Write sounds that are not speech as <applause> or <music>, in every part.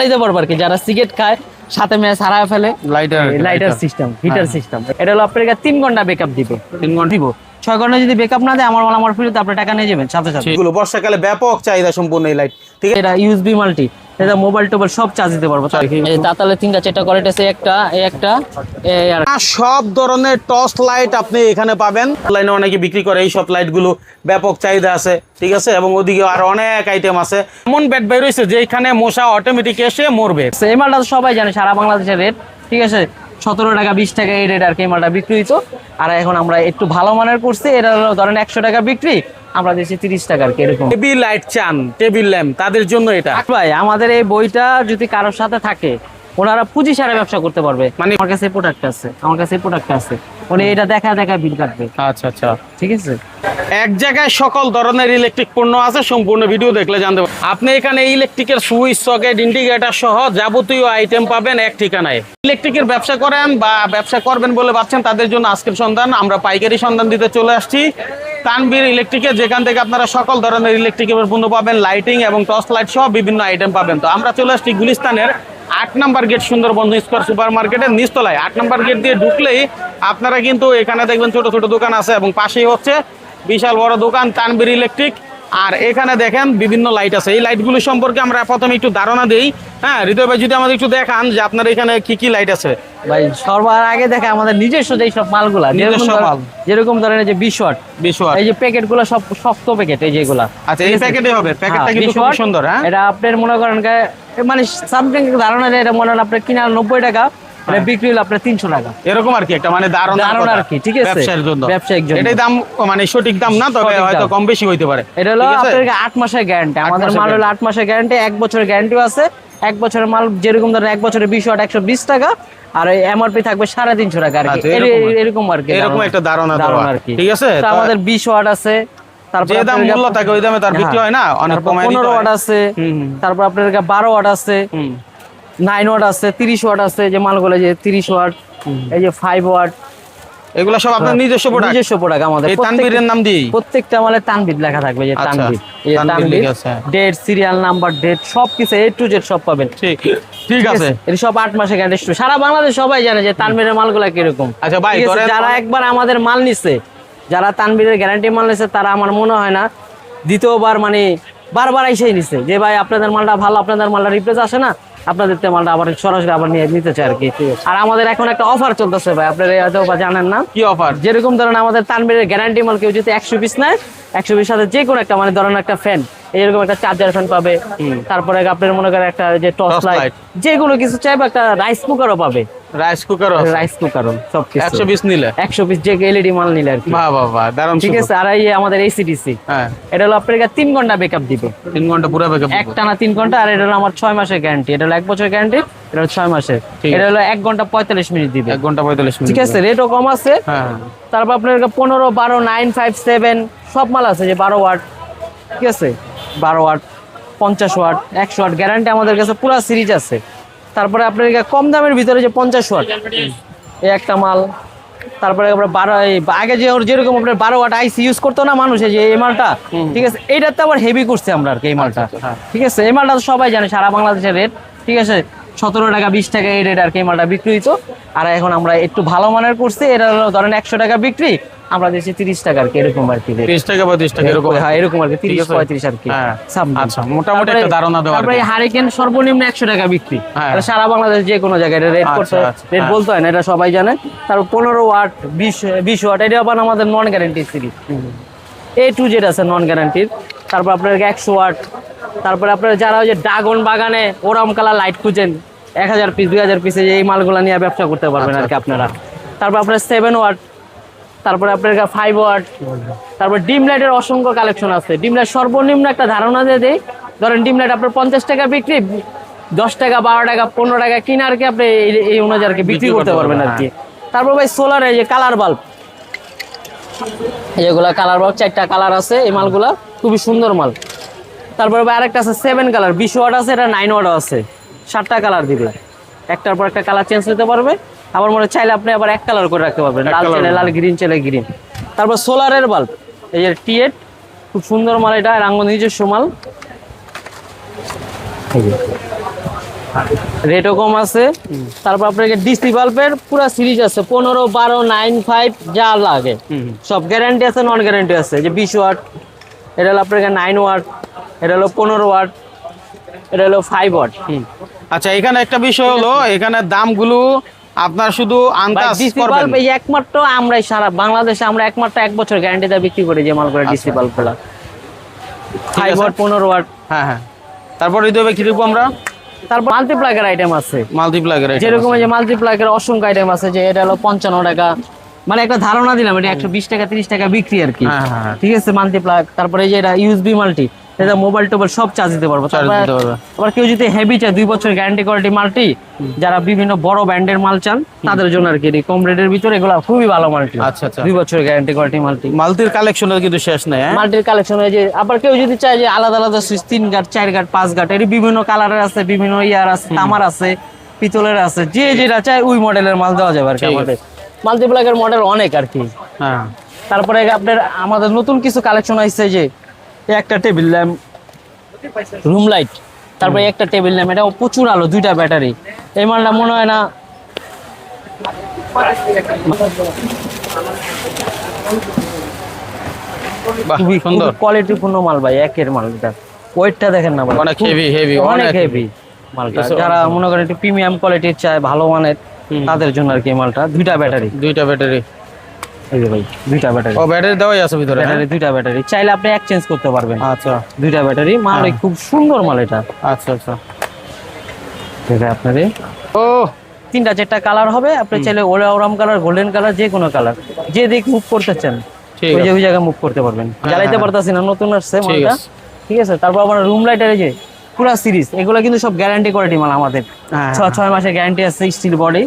চালাইতে পারব আর কি যারা সিগারেট খায় সাথে মেয়ে সারা ফেলে। Lighter lighter system heater. System এটা হলো আপনার তিন ঘণ্টা বেকআপ দিবে। তিন ঘণ্টা। দিব। ছয় ঘণ্টা যদি বেকআপ না দেয় আমার মাল আমার ফিরতে আপনি টাকা নিয়ে যাবেন সাথে সাথে। এগুলো বর্ষাকালে ব্যাপক চাহিদা সম্পূর্ণ এই লাইট ঠিক আছে? এটা ইউএসবি মাল্টি এটা মোবাইল টোবাইল সব চার্জ দিতে পারব তাতালে তিনটা চারটা কোয়ালিটি আছে একটা একটা এই আর আর সব ধরনের টর্চ লাইট আপনি এখানে পাবেন। লাইনে অনেকে বিক্রি করে এই সব লাইটগুলো ব্যাপক চাহিদা আছে ঠিক আছে? এবং ওদিকে আর অনেক আইটেম আছে। এমন ব্যাট বের হয়েছে যে এখানে মশা অটোমেটিক এসে মরবে। এই মালটা সবাই জানে সারা বাংলাদেশের রেট ঠিক আছে? সতেরো টাকা বিশ টাকা এই রেট আর কি মালটা বিক্রি হইতো। আর এখন আমরা একটু ভালো মানের করছি এটা হলো ধরেন একশো টাকা বিক্রি আমরা দিচ্ছি তিরিশ টাকার এরকম। টেবিল লাইট চান টেবিল ল্যাম্প তাদের জন্য এটা। ভাই আমাদের এই বইটা যদি কারোর সাথে থাকে ওনারা পুঁজি সারা ব্যবসা করতে পারবে। মানে মানে- আমার কাছে প্রোডাক্ট আছে আমার কাছে প্রোডাক্ট আছে। উনি এটা দেখা দেখা বিল কাটবে। আচ্ছা আচ্ছা। ঠিক আছে? এক জায়গায় সকল ধরনের ইলেকট্রিক পণ্য আছে সম্পূর্ণ ভিডিও দেখলে জানতে পারবেন। আপনি এখানে ইলেকট্রিকের সুইচ সকেট ইন্ডিকেটর সহ যাবতীয় আইটেম পাবেন এক ঠিকানায়। ইলেকট্রিকের ব্যবসা করেন বা ব্যবসা করবেন বলে ভাবছেন তাদের জন্য আজকের সন্ধান। আমরা পাইকারি সন্ধান দিতে চলে আসছি। তানবীর ইলেকট্রিকে যেখান থেকে আপনারা সকল ধরনের ইলেকট্রিকের পণ্য পাবেন লাইটিং এবং টর্চ লাইট সহ বিভিন্ন আইটেম পাবেন। তো আমরা চলে আসছি গুলিস্তানের আট number gate Sundarban square super মার্কেটের নিচতলায়। আট নাম্বার গেট দিয়ে ঢুকলেই আপনারা কিন্তু এখানে দেখবেন ছোট ছোট দোকান আছে এবং পাশেই হচ্ছে বিশাল বড় দোকান তানবীর ইলেকট্রিক। আর এখানে দেখেন বিভিন্ন লাইট আছে। এই লাইটগুলো সম্পর্কে আমরা প্রথমে একটু ধারণা দিই। হ্যাঁ হৃদয় ভাই যদি আমাদের একটু দেখান যে আপনার এখানে কি কি লাইট আছে। ভাই সবার আগে দেখে আমাদের নিজস্ব যেই সব মালগুলা যেরকম ধরেন- যে বিশ ওয়াট এই যে প্যাকেটগুলো সব শক্ত প্যাকেট এই যেগুলা। আচ্ছা এই প্যাকেটে হবে। প্যাকেটটা হ্যাঁ, কিন্তু খুব সুন্দর হ্যাঁ? এটা আপনার মনে করেন মানে সামথিং ধারণা দেয় এটা মনে হয় আপনার কিনা নব্বই টাকা। এটা বিক্রি হলো আপনার তিনশো টাকা। এরকম আর কি একটা মানে ধারণা ধারণা আর কি, ঠিক আছে? ব্যবসার জন্য। ব্যবসায়িক জন্য। এটাই দাম মানে সঠিক দাম না তবে হয়তো কম বেশি হইতে পারে। এটা হলো আপনার আট মাসের গ্যারান্টি আমাদের মাল হলো। আট মাসের গ্যারান্টি এক বছরের গ্যারান্টিও আছে। এক বছরের মাল যেরকম ধরেন এক বছরের বিশ ওয়াট একশো বিশ টাকা। আর এমআরপি থাকবে সাড়ে তিনশো টাকা আর কি। আচ্ছা, এরকম আর- কি এরকম একটা ধারণা দেওয়া। আর কি। ঠিক আছে? আমাদের বিশ ওয়াট আছে। তারপর দাম মূল্য থাকে ওই দামে তার বিক্রি হয় না অনেক কমায় দিতে পনেরো হয়। ওয়াট আছে। তারপর আপনার কাছে বারো ওয়াট আছে। নাইন ওয়াট আছে তিরিশ ওয়াট আছে যে মালগুলো যে তিরিশ ওয়াট এই যে ফাইভ ওয়াট এগুলো সব আপনার নিজস্ব প্রোডাক্ট নিজস্ব প্রোডাক্ট আমাদের। এই তানবীরের নাম দিই প্রত্যেকটা মালে তানবিদ লেখা থাকবে যে আচ্ছা, তানবিদ এই Tanvir date serial number date সব কিছু এ টু জেড সব পাবেন। ঠিক ঠিক আছে। এটা সব আট মাসে গ্যারান্টি সারা বাংলাদেশ সবাই জানে যে তানবীরের মালগুলো কীরকম। আচ্ছা ভাই, যারা একবার আমাদের মাল নিছে যারা তানবীরের গ্যারান্টি মাল নিছে তারা আমার মনে হয় না দ্বিতীয়বার মানে বারবার এসেই নিছে যে ভাই আপনাদের মালটা ভালো আপনাদের মালটা রিপ্লেস আসে না? আপনাদের তে মালটা আবার সরাসরি আবার নিয়ে নিতে চাই আর কি। আর আমাদের এখন একটা অফার চলতেছে ভাই আপনারা হয়তো বা জানেন না। কি অফার যেরকম ধরেন আমাদের তানবিরের গ্যারান্টি মাল কেউ যদি একশো পিস নেয় একশো পিস সাথে যে কোনো একটা মানে ধরেন একটা ফ্যান এরকম একটা চার্জার ফ্যান পাবে। তারপরে আপনার মনে করেন একটা যে টর্চ লাইট যে যেগুলো কিছু চাইবে একটা রাইস কুকারও পাবে। রাইস কুকার রাইস সব কিছু। নিলে? পিস যে এলইডি মাল নিলে আর কি। বাহ বাহ বাহ দারুণ ঠিক আছে আর এই আমাদের এসিডিসি হ্যাঁ। এটা হলো আপনার ঘণ্টা ব্যাকআপ দিবে। ঘণ্টা পুরো ব্যাকআপ একটা না তিন ঘণ্টা আর এটা হলো আমার মাসের গ্যারান্টি এটা হলো গ্যারান্টি এটা হলো মাসের। এটা হলো ঘণ্টা পঁয়তাল্লিশ মিনিট দিবে। ঘণ্টা পঁয়তাল্লিশ মিনিট ঠিক আছে রেটও কম আছে। হ্যাঁ। তারপর আপনার পনেরো বারো নাইন ফাইভ সেভেন সব মাল আছে যে বারো ওয়াট ঠিক আছে? বারো ওয়াট পঞ্চাশ ওয়াট একশো ওয়াট গ্যারান্টি আমাদের কাছে পুরো সিরিজ আছে। তারপরে আপনার কম দামের ভিতরে যে পঞ্চাশ ওয়াট এই একটা মাল। তারপরে আপনার বারো আগে যে ওর যেরকম আপনার বারো ওয়াট আইসি ইউজ করতো না মানুষ এই যে এই মালটা ঠিক আছে? এইটাতে আবার হেভি করছে আমরা আর কি এই মালটা। হ্যাঁ। ঠিক আছে? এই মালটা সবাই জানে সারা বাংলাদেশের রেট ঠিক আছে? সতেরো টাকা বিশ টাকা এই রেট আর কি মালটা বিক্রি হইতো। আর এখন আমরা একটু ভালো মানের করছি এটা হলো ধরেন একশো টাকা বিক্রি আমরা দিচ্ছি তিরিশ টাকা আর কি এরকম আর কি তিরিশ টাকা পঁয়ত্রিশ টাকা এরকম হ্যাঁ এরকম আর কি তিরিশ পঁয়ত্রিশ আর কি হ্যাঁ। আচ্ছা, মোটামুটি একটা ধারণা দেওয়া তারপরে হারিকেন সর্বনিম্ন একশো টাকা বিক্রি। হ্যাঁ। এটা সারা বাংলাদেশ যে কোনো জায়গায় রেট আচ্ছা, করতে আচ্ছা, রেট হ্যাঁ। বলতে হয় না এটা সবাই জানে। তারপর পনেরো ওয়াট বিশ বিশ ওয়াট এটা আবার আমাদের non guarantee series A to Z আছে নন গ্যারান্টির তারপর আপনার একশো ওয়াট। তারপরে আপনার যারা ওই যে ড্রাগন বাগানে ওরম কালার লাইট খুঁজেন এক হাজার পিস দুই হাজার পিসে এই মালগুলো নিয়ে ব্যবসা করতে পারবেন আচ্ছা, আর কি আপনারা। তারপর আপনার সেভেন ওয়াট তারপরে আপনার ফাইভ ওয়াট তারপর ডিম লাইটের অসংখ্য কালেকশন আছে। ডিম লাইট সর্বনিম্ন একটা ধারণা দিয়ে দেয় ধরেন ডিম লাইট আপনার পঞ্চাশ টাকা বিক্রি দশ টাকা বারো টাকা পনেরো টাকা কিনে আর কি আপনি এই- এই অনুযায়ী আর কি বিক্রি করতে পারবেন আর কি। তারপর ভাই সোলার এই যে কালার বাল্ব এগুলা কালার বাল্ব চারটা কালার আছে এই মালগুলা। খুবই সুন্দর মাল। তারপরে ভাই আরেকটা আছে সেভেন কালার বিশ ওয়াট আছে এটা নাইন ওয়াটও আছে। সাতটা কালার দিবে। একটার পর একটা কালার চেঞ্জ নিতে পারবে। আবার মনে চাইলে আপনি আবার এক কালার করে রাখতে পারবেন। লাল চাইলে লাল গ্রিন চাইলে গ্রিন তারপর সোলারের বাল্ব এই যে টিএট খুব সুন্দর মাল এটা। রাঙ্গ নিজস্ব মাল। রেটও কম আছে। তারপর আপনাকে ডিসি বাল্বের পুরো সিরিজ আছে। পনেরো বারো নাইন ফাইভ যা লাগে। সব গ্যারান্টি আছে নন গ্যারান্টি আছে যে বিশ ওয়াট এটা হলো আপনাকে নাইন ওয়াট এটা হলো পনেরো ওয়াট এটা হলো ফাইভ ওয়াট আচ্ছা এখানে একটা বিষয় হলো এখানে দামগুলো আপনার শুধু আন্দাজ করবেন এই একমাত্র আমরাই সারা বাংলাদেশে আমরা একমাত্র এক বছর গ্যারান্টি দিয়ে বিক্রি করি যে মালগুলো ডিসি বাল্বগুলা ফাইভ ওয়াট পনেরো ওয়াট হ্যাঁ হ্যাঁ। তারপর এই দেবে কি আমরা? তারপর মাল্টিপ্লাগের আইটেম আছে। মাল্টিপ্লাগের যেরকম এই যে মাল্টিপ্লাগের অসংখ্য আইটেম আছে যে এটা হলো পঞ্চান্ন টাকা। মানে একটা ধারণা দিলাম এটা একশো বিশ টাকা তিরিশ টাকা বিক্রি আর কি। হ্যাঁ, হ্যাঁ, হ্যাঁ। ঠিক আছে মাল্টিপ্লাগ তারপরে এই যে এটা ইউএসবি মাল্টি এটা মোবাইল টোবাইল সব চার্জ দিতে পারব। Charge দিতে পারবে। আবার কেউ যদি হেভি চায় দুই বছর গ্যারান্টি কোয়ালিটি মাল্টি যারা বিভিন্ন বড় ব্র্যান্ডের মাল চান তাদের জন্য আর কি কম রেটের ভিতরে এগুলো খুবই ভালো মাল্টি। আচ্ছা, আচ্ছা। দুই বছর গ্যারান্টি কোয়ালিটি মাল্টি। মালতির কালেকশনের কিন্তু শেষ নেই মাল্টির কালেকশন হয় যে আবার কেউ যদি চায় যে আলাদা আলাদা সুইচ তিন গাট চার গাট পাঁচ গাট এর বিভিন্ন কালারের আছে বিভিন্ন ইয়ার আছে তামার আছে পিতলের আছে যে যেটা চায় ওই মডেলের মাল দেওয়া যাবে আর কি আমাদের। মাল্টিপ্লাগের মডেল অনেক আর কি। হ্যাঁ। তারপরে আপনার আমাদের নতুন কিছু কালেকশন আসছে যে একটা টেবিল ল্যাম্প রুম লাইট তারপরে একটা টেবিল ল্যাম্প এটা প্রচুর আলো দুইটা ব্যাটারি এই মালটা মনে হয় না খুবই সুন্দর। কোয়ালিটিপূর্ণ মাল ভাই একের মাল এটা। ওয়েটটা দেখেন না ভাই অনেক heavy, heavy, অনেক অনেক হেভি মালটা। যারা মনে করেন একটু প্রিমিয়াম কোয়ালিটির চায় ভালো মানের তাদের জন্য আর কি মালটা। দুইটা ব্যাটারি দুইটা ব্যাটারি এই যে ভাই দুইটা ব্যাটারি। ও ব্যাটারি দেওয়াই আছে ভিতরে হ্যাঁ? ব্যাটারি দুইটা ব্যাটারি। চাইলে আপনি এক্সচেঞ্জ করতে পারবেন। আচ্ছা। দুইটা ব্যাটারি মাল হ্যাঁ। খুব সুন্দর মাল এটা। আচ্ছা আচ্ছা। এটা আপনার ও! তিনটা চারটা কালার হবে। আপনি চাইলে ওরাম কালার গোল্ডেন কালার যে কোনো কালার যে দিক মুভ করতে চান ওই যে ওই জায়গায় মুভ করতে পারবেন। জ্বালাইতে হ্যাঁ। পারতাছি না নতুন আসছে ঠিক মালটা। আছে। ঠিক আছে? তারপর আমার রুম লাইটার যে পুরা সিরিজ এগুলো কিন্তু সব গ্যারান্টি কোয়ালিটি মাল আমাদের। ছয় মাসের গ্যারান্টি আছে স্টিল বডি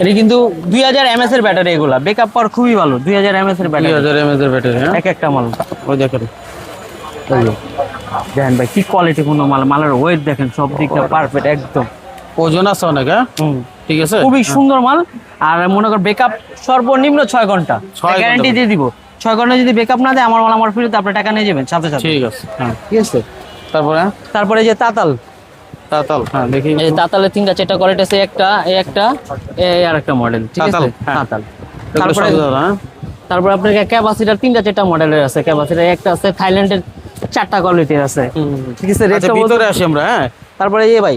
এটা কিন্তু দুই হাজার এমএস এর ব্যাটারি এগুলা। ব্যাকআপ পাওয়ার খুবই ভালো দুই হাজার এমএস এর দুই ব্যাটারি হাজার এমএজ এর ব্যাটারি হ্যাঁ? এক একটা মাল। ওই দেখেন। দেখেন ভাই কি কোয়ালিটি কোনো মাল মালের ওয়েট দেখেন সব দিকটা পারফেক্ট একদম। ওজন আছে অনেক হ্যাঁ? ঠিক আছে? খুবই সুন্দর মাল। আর মনে কর বেকআপ সর্বনিম্ন ছয় ঘণ্টা। গ্যারান্টি দিয়ে দিব। ছয় ঘণ্টা যদি বেকআপ না দেয় আমার মাল আমার ফ্রিতে আপনি টাকা নিয়ে যাবেন সাথে সাথে। ঠিক আছে হ্যাঁ। ঠিক আছে। তারপরে? তারপরে যে তাতাল। তাতাল। হ্যাঁ দেখি। এই তাতালের তিনটা চারটা কোয়ালিটি আছে একটা এই একটা এই আর একটা মডেল ঠিক আছে? তাতাল, হ্যাঁ। তাতাল। এগুলো তারপরে দাদা, হ্যাঁ? তারপরে আপনার ক্যাপাসিটার তিনটা চারটা মডেলের আছে। ক্যাপাসিটার একটা আছে থাইল্যান্ডের চারটা কোয়ালিটির আছে। ঠিক আছে আচ্ছা রেটটা ভিতরে আসি আমরা হ্যাঁ? তারপরে এই ভাই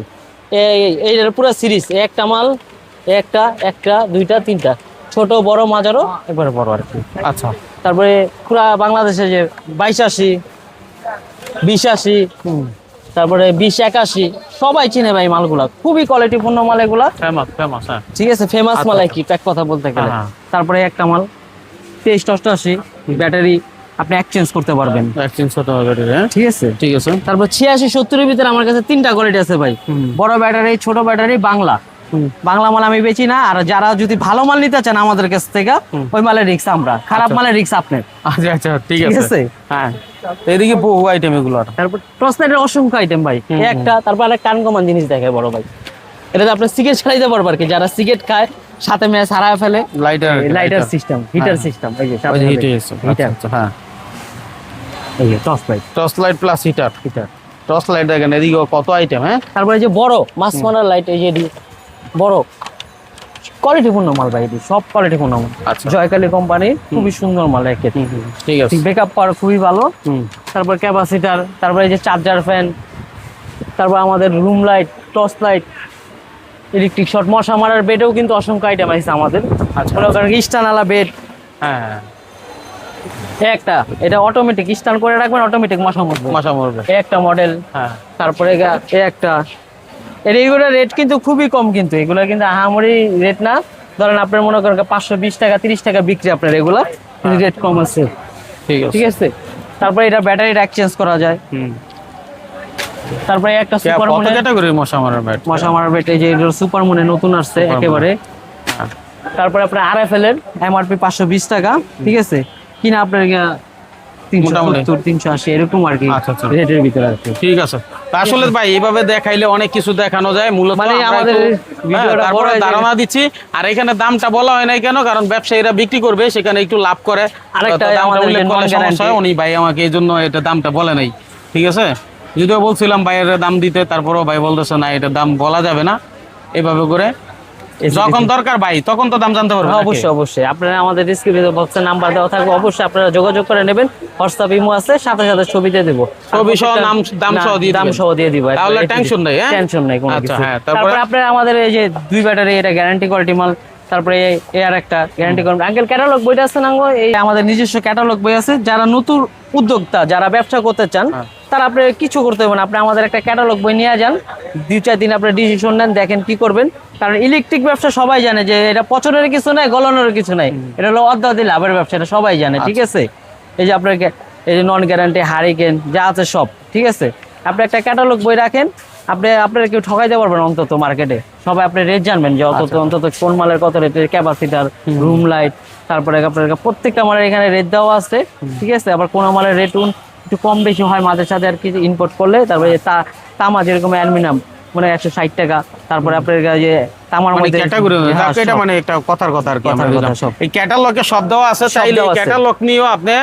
এই এইটার পুরো সিরিজ একটা মাল একটা একটা দুইটা তিনটা। ছোট বড় মাঝারো একবারে বড় আর কি। আচ্ছা। তারপরে পুরা বাংলাদেশে যে বাইশ আশি বিশ আশি তারপরে বিশ একাশি সবাই চিনে ভাই মালগুলা। খুবই কোয়ালিটিপূর্ণ মাল এগুলা। হ্যাঁ। ঠিক আছে ফেমাস মাল কি এক কথা বলতে গেলে। হ্যাঁ। তারপরে একটা মাল তেইশ অষ্টআশি ব্যাটারি আপনি এক্সচেঞ্জ করতে পারবেন। এক্সচেঞ্জ করতে হ্যাঁ। ঠিক আছে? ঠিক আছে। তারপর ছিয়াশি সত্তরের ভিতরে আমার কাছে তিনটা কোয়ালিটি আছে ভাই। বড় ব্যাটারি ছোট ব্যাটারি বাংলা। বাংলা মাল আমি বেচি না আর যারা যদি ভালো মাল নিতে চান আমাদের কাছ থেকে ওই মালের রিক্স আমরা। খারাপ মালের রিক্স আপনার। আচ্ছা আচ্ছা ঠিক আছে? হ্যাঁ। এদিকে বহু আইটেম এগুলো তারপর টসলাইটের অসংখ্য আইটেম ভাই। একটা তারপর একটা কান কমান জিনিস দেখায় বড় ভাই। এটাতে আপনি সিগারেট ছাড়াইতে পারব আর কি যারা সিগারেট খায় সাথে মেয়ে সারায় ফেলে। Lighter lighter system heater. System এই যে যে হিটার আচ্ছা আচ্ছা হ্যাঁ। এই যে torch light torch light plus heater heater torch light দেখেন এদিকে কত আইটেম হ্যাঁ? তারপরে যে বড় মাছ মারার লাইট এই যে বড়। কোয়ালিটিপূর্ণ মাল ভাই সব কোয়ালিটিপূর্ণ মাল। আচ্ছা। জয়কালী কোম্পানি খুবই সুন্দর মাল একে। ঠিক আছে। ব্যাকআপ পাওয়ার খুবই ভালো। তারপর ক্যাপাসিটার তারপরে এই যে চার্জার ফ্যান তারপর আমাদের room light torch light electric short মশা মারার বেডেও কিন্তু অসংখ্য আইটেম আছে আমাদের। আচ্ছা। মনে করেন বেড হ্যাঁ হ্যাঁ। একটা এটা অটোমেটিক স্টান করে রাখবেন অটোমেটিক মশা মরবে। মশা মরবে। একটা মডেল হ্যাঁ। তারপরে একটা। এর এইগুলোর রেট কিন্তু খুবই কম কিন্তু। এগুলো কিন্তু আহামরি রেট না। ধরেন আপনার মনে করেন পাঁচশো বিশ টাকা তিরিশ টাকা বিক্রি আপনার এগুলো। কিন্তু রেট কম আছে। ঠিক আছে। তারপরে এটা ব্যাটারিটা এক্সচেঞ্জ করা যায়। হুম। তারপরে একটা সুপার মনে ক্যাটাগরি মশা মারার ব্যাট মশা মারার ব্যাটারি যে সুপার মনে নতুন আসছে একেবারে। হ্যাঁ। তারপরে আপনার আর এফ এল এর এমআরপি পাঁচশো বিশ টাকা। ঠিক আছে? কিনা আপনার এরকম আর কি আচ্ছা, আচ্ছা। রেটের ভিতরে ঠিক আছে। আসলে ভাই এইভাবে দেখাইলে অনেক কিছু দেখানো যায়। মূলত মানে আমাদের হ্যাঁ, ভিডিওটা তারপরে বড় যায়। ধারণা দিচ্ছি। আর এখানে দামটা বলা নাই কেন? কারণ ব্যবসায়ীরা বিক্রি করবে সেখানে একটু লাভ করে। আরেকটা সমস্যা উনি ভাই আমাকে এই জন্য এটা দামটা বলে নাই। ঠিক আছে? যদিও বলছিলাম ভাইয়ের দাম দিতে তারপরেও ভাই বলতেছে না এটা দাম বলা যাবে না। এভাবে করে যখন দরকার ভাই তখন তো দাম জানতে পারব হ্যাঁ, অবশ্যই অবশ্যই। আপনারা আমাদের ডিসক্রিপশন বক্সে নাম্বার দেওয়া থাকবে। অবশ্যই আপনারা যোগাযোগ করে নেবেন। হোয়াটসঅ্যাপ ইমো আছে সাথে সাথে ছবি দিয়ে দেবো। ছবি সহ নাম দাম সহ দিয়ে দাম সহ দিয়ে দিব। তাহলে টেনশন নেই হ্যাঁ? টেনশন নেই কোনো আচ্ছা, কিছু হ্যাঁ, তারপরে? আপনারা আমাদের এই যে দুই ব্যাটারি এটা গ্যারান্টি কোয়ালিটি মাল তারপরে এই- আর একটা গ্যারান্টি কোয়ালিটি আঙ্কেল ক্যাটালগ বইটা আছে না? এই আমাদের নিজস্ব ক্যাটালগ বই আছে। যারা নতুন উদ্যোক্তা যারা ব্যবসা করতে চান হ্যাঁ। তারা আপনি কিছু করতে হবে না। আপনি আমাদের একটা ক্যাটালগ বই নিয়ে যান। দুই চার দিন আপনি ডিসিশন নেন দেখেন কি করবেন। কারণ ইলেকট্রিক ব্যবসা সবাই জানে যে এটা পচনের কিছু নাই গলানোর কিছু নাই। এটা হলো অর্ধাদি লাভের ব্যবসা এটা সবাই জানে ঠিক আচ্ছা। আছে? এই যে আপনার এই যে নন গ্যারান্টি হারিকেন যা আছে সব ঠিক আছে? আপনি একটা ক্যাটালগ বই রাখেন আপনি আপনারা কেউ ঠকাইতে পারবেন অন্তত মার্কেটে সবাই আপনি রেট জানবেন যে অন্তত আচ্ছা। অন্তত কোন মালের কত রেট ক্যাপাসিটার রুম লাইট তারপরে আপনার প্রত্যেকটা মালের এখানে রেট দেওয়া আছে ঠিক আছে? আবার কোন মালের রেট একটু কম বেশি হয় মাঝে সাথে আর কি ইম্পোর্ট করলে তারপরে তামা যেরকম অ্যালমিনিয়াম মানে একশো ষাট টাকা। তারপরে আপনার যে তামার মধ্যে ক্যাটাগরি এটা মানে একটা কথার কথা আর কি আমরা কথা বুঝলাম। সব। এই ক্যাটালগে সব দেওয়া আছে চাইলে ক্যাটালগ নিয়েও আপনি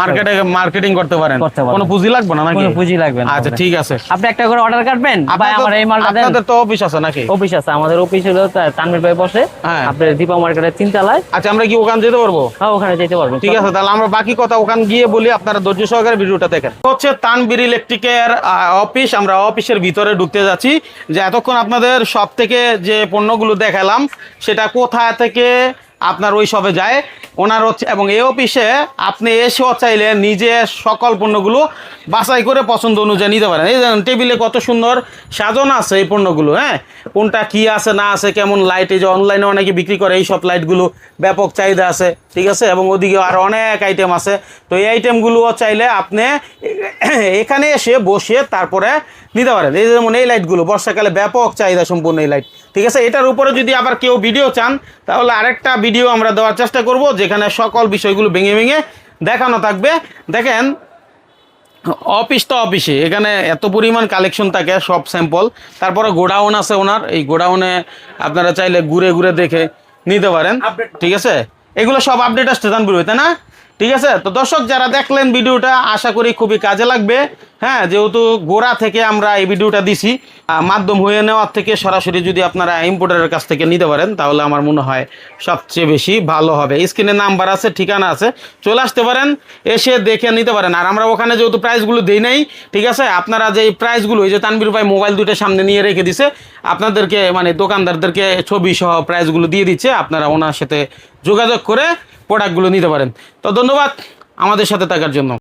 মার্কেটে মার্কেটিং করতে পারেন। কোনো পুঁজি লাগবে না নাকি? কোনো পুঁজি লাগবে না আচ্ছা ঠিক আছে। আপনি একটা করে অর্ডার কাটবেন? ভাই আমার এই মালটা দেন। আপনাদের তো অফিস আছে নাকি? অফিস আছে আমাদের অফিস হলো তানভীর ভাই বসে। দীপা মার্কেটের তিনতলায়। আচ্ছা আমরা কি ওখানে যেতে পারব? হ্যাঁ ওখানে যেতে পারবেন ঠিক আছে তাহলে আমরা বাকি কথা ওখানে গিয়ে বলি আপনারা ধৈর্য সহকারে ভিডিওটা দেখেন। হচ্ছে তানবির ইলেকট্রিকের অফিস আমরা অফিসের ভিতরে ঢুকতে যাচ্ছি। যে এতক্ষণ আপনাদের সব থেকে যে পণ্যগুলো দেখালাম, সেটা কোথা থেকে আপনার ওই সবে যায়, ওনার হচ্ছে, এবং এই অফিসে আপনি এসেও চাইলে নিজে সকল পণ্যগুলো বাছাই করে পছন্দ অনুযায়ী নিতে পারেন। এই দেখেন, টেবিলে কত সুন্দর সাজানো আছে এই পণ্যগুলো হ্যাঁ? কোনটা কি আছে, না আছে, কেমন লাইট এই যে অনলাইনে অনেকে বিক্রি করে এই সব লাইটগুলো ব্যাপক চাহিদা আছে, ঠিক আছে? এবং ওদিকে আরও অনেক আইটেম আছে। তো এই আইটেমগুলোও চাইলে আপনি <coughs> এখানে এসে বসে তারপরে নিতে পারেন। এই যেমন এই লাইটগুলো বর্ষাকালে ব্যাপক চাহিদা সম্পূর্ণ এই লাইট ঠিক আছে? এটার উপরে যদি আবার কেউ ভিডিও চান তাহলে আরেকটা ভিডিও আমরা দেওয়ার চেষ্টা করব যেখানে সকল বিষয়গুলো ভেঙে ভেঙে দেখানো থাকবে। দেখেন অফিস তো অফিসে এখানে এত পরিমাণ কালেকশন থাকে সব স্যাম্পল তারপরে গোডাউন আছে ওনার এই গোডাউনে আপনারা চাইলে ঘুরে ঘুরে দেখে নিতে পারেন। ঠিক আছে? এগুলো সব আপডেট আসছে জানবি তাই না? ঠিক আছে? তো দর্শক যারা দেখলেন ভিডিওটা আশা করি খুবই কাজে লাগবে। হ্যাঁ যেহেতু গোড়া থেকে আমরা এই ভিডিওটা দিছি মাধ্যম হয়ে নেওয়ার থেকে সরাসরি যদি আপনারা ইম্পোর্টারের কাছ থেকে নিতে পারেন, তাহলে আমার মনে হয় সবচেয়ে বেশি ভালো হবে। স্ক্রিনে নাম্বার আছে, ঠিকানা আছে, চলে আসতে পারেন, এসে দেখে নিতে পারেন। আর আমরা ওখানে যেহেতু প্রাইসগুলো দিই নাই, ঠিক আছে, আপনারা যে প্রাইসগুলো এই যে তানবির ভাই মোবাইল দুটো সামনে নিয়ে রেখে দিছে, আপনাদেরকে মানে দোকানদারদেরকে ছবি সহ প্রাইসগুলো দিয়ে দিচ্ছে, আপনারা ওনার সাথে যোগাযোগ করে প্রোডাক্টগুলো নিতে পারেন। তো ধন্যবাদ আমাদের সাথে থাকার জন্য।